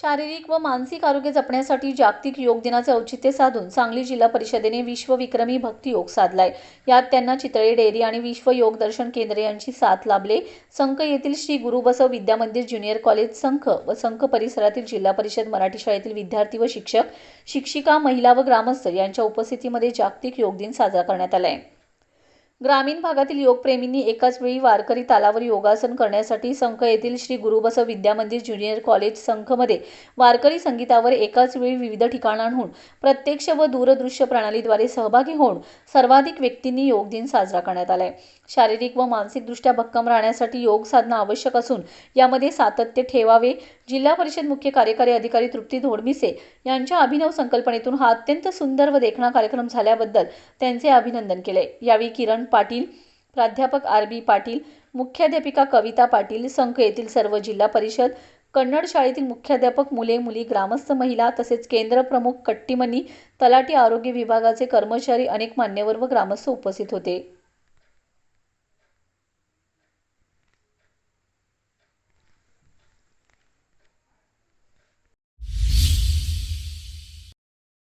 शारीरिक व मानसिक आरोग्य जपण्यासाठी जागतिक योग दिनाचे औचित्य साधून सांगली जिल्हा परिषदेने विश्वविक्रमी भक्ती योग साधलाय. यात त्यांना चितळे डेअरी आणि विश्व योग दर्शन केंद्र यांची साथ लाभले. संख येथील श्री गुरुबसव विद्यामंदिर ज्युनियर कॉलेज संख व संख परिसरातील जिल्हा परिषद मराठी शाळेतील विद्यार्थी व शिक्षक शिक्षिका महिला व ग्रामस्थ यांच्या उपस्थितीमध्ये जागतिक योग दिन साजरा करण्यात आला आहे ग्रामीण भागातील योगप्रेमींनी एकाच वेळी वारकरी तालावर योगासन करण्यासाठी संख येथील श्री गुरुबसव विद्यामंदिर ज्युनियर कॉलेज संखमध्ये वारकरी संगीतावर एकाच वेळी विविध ठिकाणांहून प्रत्यक्ष व दूरदृश्य प्रणालीद्वारे सहभागी होऊन सर्वाधिक व्यक्तींनी योग दिन साजरा करण्यात आलाय. शारीरिक व मानसिकदृष्ट्या भक्कम राहण्यासाठी योग साधना आवश्यक असून यामध्ये सातत्य ठेवावे जिल्हा परिषद मुख्य कार्यकारी अधिकारी तृप्ती धोडमिसे यांच्या अभिनव संकल्पनेतून हा अत्यंत सुंदर व देखणा कार्यक्रम झाल्याबद्दल त्यांचे अभिनंदन केले यावेळी किरण पाटील प्राध्यापक आर बी पाटील मुख्याध्यापिका कविता पाटील संघ येथील सर्व जिल्हा परिषद कन्नड शाळेतील मुख्याध्यापक मुले मुली ग्रामस्थ महिला तसेच केंद्र प्रमुख कट्टीमनी तलाठी आरोग्य विभागाचे कर्मचारी अनेक मान्यवर व ग्रामस्थ उपस्थित होते.